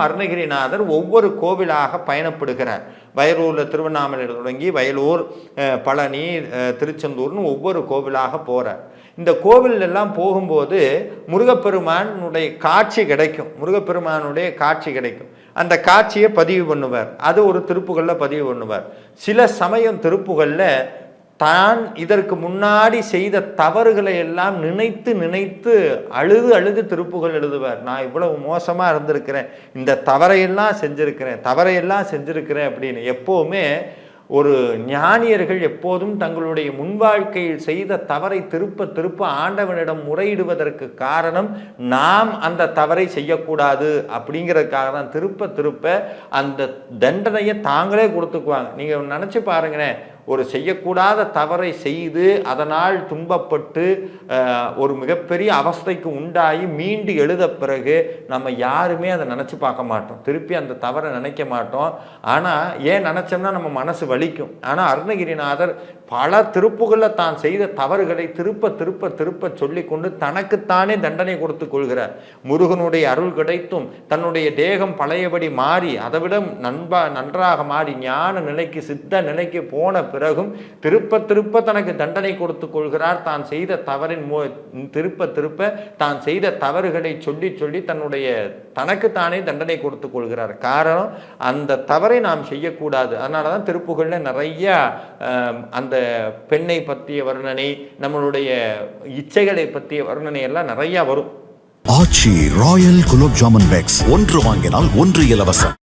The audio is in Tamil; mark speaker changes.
Speaker 1: அருணகிரிநாதர் ஒவ்வொரு கோவிலாக பயணப்படுகிறார். வயலூரில் திருவண்ணாமலையில் தொடங்கி வயலூர் பழனி திருச்செந்தூர்னு ஒவ்வொரு கோவிலாக போகிறார் இந்த கோவிலெல்லாம் போகும்போது முருகப்பெருமானுடைய காட்சி கிடைக்கும். முருகப்பெருமானுடைய காட்சி கிடைக்கும். அந்த காட்சியை பதிவு பண்ணுவார். அது ஒரு திருப்புகளில் பதிவு பண்ணுவார். சில சமயம் திருப்புகளில் தான் இதற்கு முன்னாடி செய்த தவறுகளை எல்லாம் நினைத்து நினைத்து அழுது அழுது திருப்புகள் எழுதுவார். நான் இவ்வளவு மோசமாக இருந்திருக்கிறேன். இந்த தவறையெல்லாம் செஞ்சிருக்கிறேன். தவறையெல்லாம் செஞ்சிருக்கிறேன் அப்படின்னு எப்போவுமே ஒரு ஞானியர்கள் எப்போதும் தங்களுடைய முன் வாழ்க்கையில் செய்த தவறை திருப்ப திருப்ப ஆண்டவனிடம் முறையிடுவதற்கு காரணம் நாம் அந்த தவறை செய்யக்கூடாது அப்படிங்கிறதுக்காக தான் திருப்ப திருப்ப அந்த தண்டனையை தாங்களே கொடுத்துக்குவாங்க. நீங்கள் நினச்சி பாருங்களேன். ஒரு செய்யக்கூடாத தவறை செய்து அதனால் துன்பப்பட்டு ஒரு மிகப்பெரிய அவஸ்தைக்கு உண்டாகி மீண்டு எழுத பிறகு நம்ம யாருமே அதை நினச்சி பார்க்க மாட்டோம். திருப்பி அந்த தவறை நினைக்க மாட்டோம். ஆனால் ஏன் நினச்சோம்னா நம்ம மனசு வலிக்கும். ஆனால் அருணகிரிநாதர் பல திருப்புகளில் தான் செய்த தவறுகளை திருப்ப திருப்ப திருப்ப சொல்லிக்கொண்டு தனக்குத்தானே தண்டனை கொடுத்து கொள்கிறார். முருகனுடைய அருள் கிடைத்தும் தன்னுடைய தேகம் பழையபடி மாறி அதைவிட நண்பா நன்றாக மாறி ஞான நிலைக்கு சித்த நிலைக்கு போன பிறகும் திருப்ப திருப்ப தனக்கு தண்டனை கொடுத்து கொள்கிறார். தான் செய்த தவறின் மூ திருப்ப திருப்ப தான் செய்த தவறுகளை சொல்லி சொல்லி தன்னுடைய தனக்கு தானே தண்டனை கொடுத்து கொள்கிறார். காரணம் அந்த தவறை நாம் செய்யக்கூடாது. அதனால தான் திருப்புகளில் நிறைய அந்த பெண்ணை பற்றிய வர்ணனை நம்மளுடைய இச்சைகளை பற்றிய வர்ணனை எல்லாம் நிறைய வரும்.
Speaker 2: Aachi royal gulab jamun packs. ஒன்று வாங்கினால் ஒன்று இலவசம்.